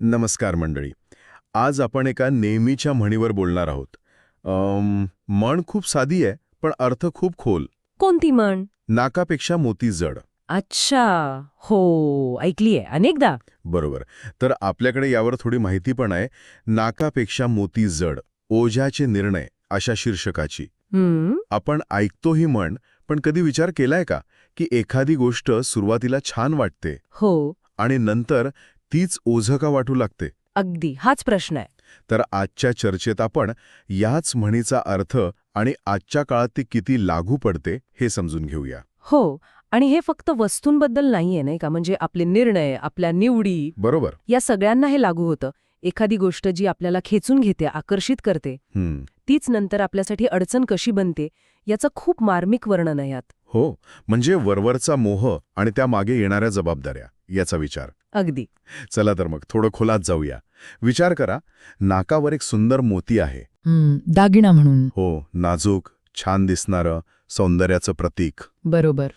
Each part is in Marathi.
नमस्कार मंडळी. आज आपण एका नेहमीच्या म्हणीवर बोलणार आहोत. म्हण खूप साधी आहे पण अर्थ खूप खोल. कोणती म्हण? नाकापेक्षा मोती जड. अच्छा. हो ऐकलीये अनेकदा. बरोबर. तर आपल्याकडे यावर थोडी माहिती पण आहे. नाकापेक्षा मोती जड ओझ्याचे निर्णय अशा शीर्षकाची. आपण ऐकतो ही म्हण पण कधी विचार केलाय का? की एखादी गोष्ट सुरुवातीला छान वाटते. हो. आणि नंतर तीच ओझं का वाटू लागते? अगदी हाच प्रश्न आहे. तर आजच्या चर्चेत आपण याच म्हणीचा अर्थ आणि आजच्या काळात ती किती लागू पडते हे समजून घेऊया. हो आणि हे फक्त वस्तूंबद्दल नाहीये नाही का? म्हणजे आपले निर्णय आपल्या निवडी बरोबर. या सगळ्यांना हे लागू होतं. एखादी गोष्ट जी आपल्याला खेचून घेते आकर्षित करते तीच नंतर आपल्यासाठी अडचण कशी बनते याचं खूप मार्मिक वर्णन आहे यात. हो म्हणजे वरवरचा मोह आणि त्या मागे येणाऱ्या जबाबदाऱ्या. याचा विचार. अगदी. चला तर मग थोडं खोलात जाऊया. विचार करा नाकावर एक सुंदर मोती आहे. दागिना म्हणून. हो नाजूक छान दिसणारं सौंदर्याचं प्रतीक. बरोबर.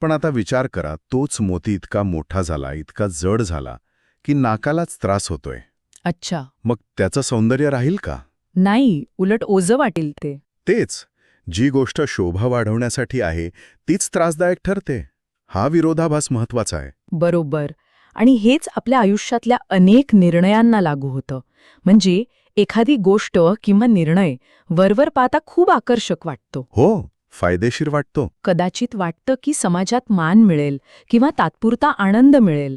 पण आता विचार करा तोच मोती इतका मोठा झाला इतका जड झाला की नाकालाच त्रास होतोय. अच्छा. मग त्याचं सौंदर्य राहील का? नाही उलट ओझं वाटेल ते. तेच. जी गोष्ट शोभा वाढवण्यासाठी आहे तीच त्रासदायक ठरते. हा विरोधाभास महत्त्वाचा आहे. बरोबर. आणि हेच आपल्या आयुष्यातल्या अनेक निर्णयांना लागू होतं. म्हणजे एखादी गोष्ट किंवा निर्णय वरवर पाहता खूप आकर्षक वाटतो. हो फायदेशीर वाटतो. कदाचित वाटतं की समाजात मान मिळेल किंवा तात्पुरता आनंद मिळेल.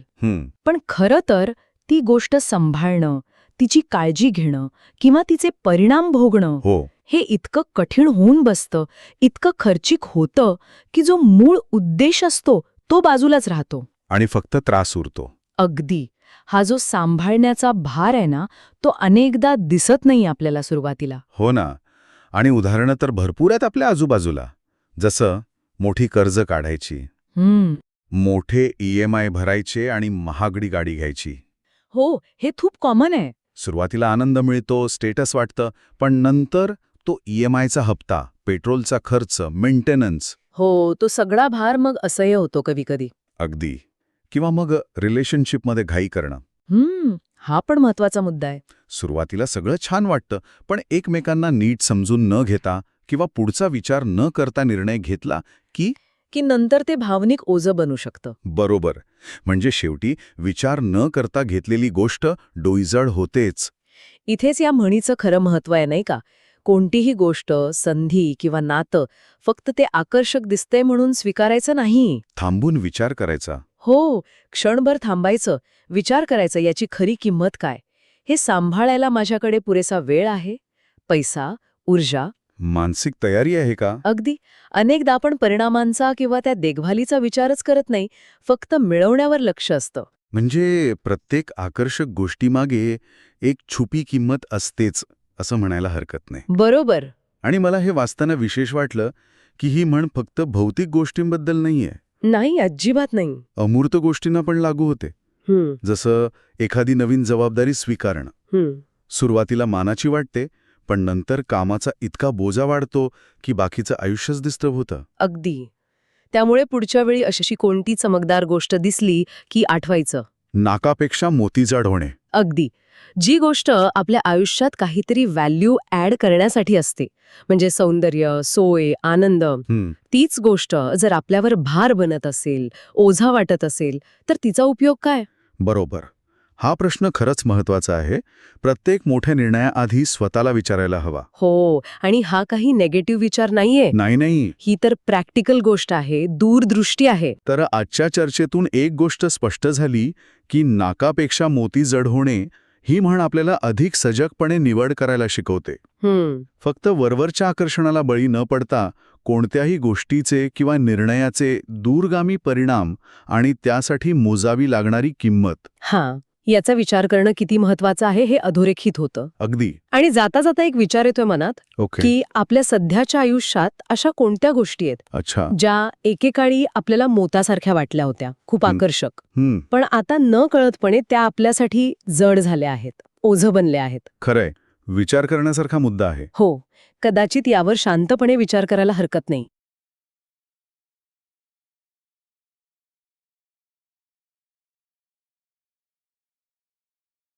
पण खरं तर ती गोष्ट सांभाळणं तिची काळजी घेणं किंवा तिचे परिणाम भोगणं हो. हे इतकं कठीण होऊन बसतं इतकं खर्चिक होतं की जो मूळ उद्देश असतो तो बाजूलाच राहतो. आणि फक्त त्रास उरतो. अगदी. हा जो सांभाळण्याचा भार आहे ना तो अनेकदा दिसत नाही आपल्याला सुरुवातीला. हो ना. आणि उदाहरणं तर भरपूर आहेत आपल्या आजूबाजूला. जसं मोठी कर्ज काढायची. मोठे ई एम आय भरायचे आणि महागडी गाडी घ्यायची. हो हे खूप कॉमन आहे. सुरुवातीला आनंद मिळतो स्टेटस वाटतं पण नंतर तो ई एम आयचा हप्ता पेट्रोलचा खर्च मेंटेनन्स. हो तो सगळा भार मग असह्य होतो कधी कधी अगदी. किंवा मग रिलेशनशिपमध्ये घाई करणं. हम्म हा पण महत्त्वाचा मुद्दा आहे. सुरुवातीला सगळं छान वाटतं पण एकमेकांना नीट समजून न घेता किंवा पुढचा विचार न करता निर्णय घेतला की? की नंतर ते भावनिक ओझं बनू शकतं. बरोबर. म्हणजे शेवटी विचार न करता घेतलेली गोष्ट डोईजड होतेच. इथेच या म्हणीचं खरं महत्त्व आहे नाही का? कोणतीही गोष्ट संधी किंवा नातं फक्त ते आकर्षक दिसतंय म्हणून स्वीकारायचं नाही. थांबून विचार करायचा. हो क्षणभर थांबायचं विचार करायचं याची खरी किंमत काय? हे सांभाळायला माझ्याकडे पुरेसा वेळ आहे? पैसा ऊर्जा? मानसिक तयारी आहे का? अगदी. अनेकदा आपण परिणामांचा किंवा त्या देखभालीचा विचारच करत नाही फक्त मिळवण्यावर लक्ष असतं. म्हणजे प्रत्येक आकर्षक गोष्टीमागे एक छुपी किंमत असतेच. असं म्हणायला हरकत नाही. बरोबर. आणि मला हे वाचताना विशेष वाटलं की ही म्हण फक्त भौतिक गोष्टींबद्दल नाहीये. नाही अजिबात नाही. अमूर्त गोष्टींना पण लागू होते. हम्म, जसं एखादी नवीन जबाबदारी स्वीकारणं. हम्म. सुरुवातीला मानाची वाटते पण नंतर कामाचा इतका बोजा वाढतो की बाकीचं आयुष्यच डिस्टर्ब होतं. अगदी. त्यामुळे पुढच्या वेळी अशी कोणती चमकदार गोष्ट दिसली की आठवायचं? नाकापेक्षा मोतीजाड होणे. अगदी. जी गोष्ट आपल्या आयुष्यात काहीतरी व्हॅल्यू ॲड करण्यासाठी असते म्हणजे सौंदर्य सोय आनंद तीच गोष्ट जर आपल्यावर भार बनत असेल ओझा वाटत असेल तर तिचा उपयोग काय? बरोबर. हा प्रश्न खरंच महत्त्वाचा आहे. प्रत्येक मोठ्या निर्णयाआधी स्वतःला विचारायला हवा. हो आणि हा काही नेगेटिव्ह विचार नाहीये. नाही नाही. ही तर प्रॅक्टिकल गोष्ट आहे दूरदृष्टी आहे. तर आजच्या चर्चेतून एक गोष्ट स्पष्ट झाली की नाकापेक्षा मोती जड होणे ही म्हण आपल्याला अधिक सजगपणे निवड करायला शिकवते. फक्त वरवरच्या आकर्षणाला बळी न पडता कोणत्याही गोष्टीचे किंवा निर्णयाचे दूरगामी परिणाम आणि त्यासाठी मोजावी लागणारी किंमत. हा. याचा विचार करणं किती महत्वाचं आहे हे अधोरेखित होतं. अगदी. आणि जाता जाता एक विचार येतोय मनात ओके. की आपल्या सध्याच्या आयुष्यात अशा कोणत्या गोष्टी आहेत? अच्छा. ज्या एकेकाळी आपल्याला मोतासारख्या वाटल्या होत्या खूप. आकर्षक. हम्म. पण आता न कळतपणे त्या आपल्यासाठी जड झाल्या आहेत ओझं बनल्या आहेत. खरंय. विचार करण्यासारखा मुद्दा आहे. हो. कदाचित यावर शांतपणे विचार करायला हरकत नाही.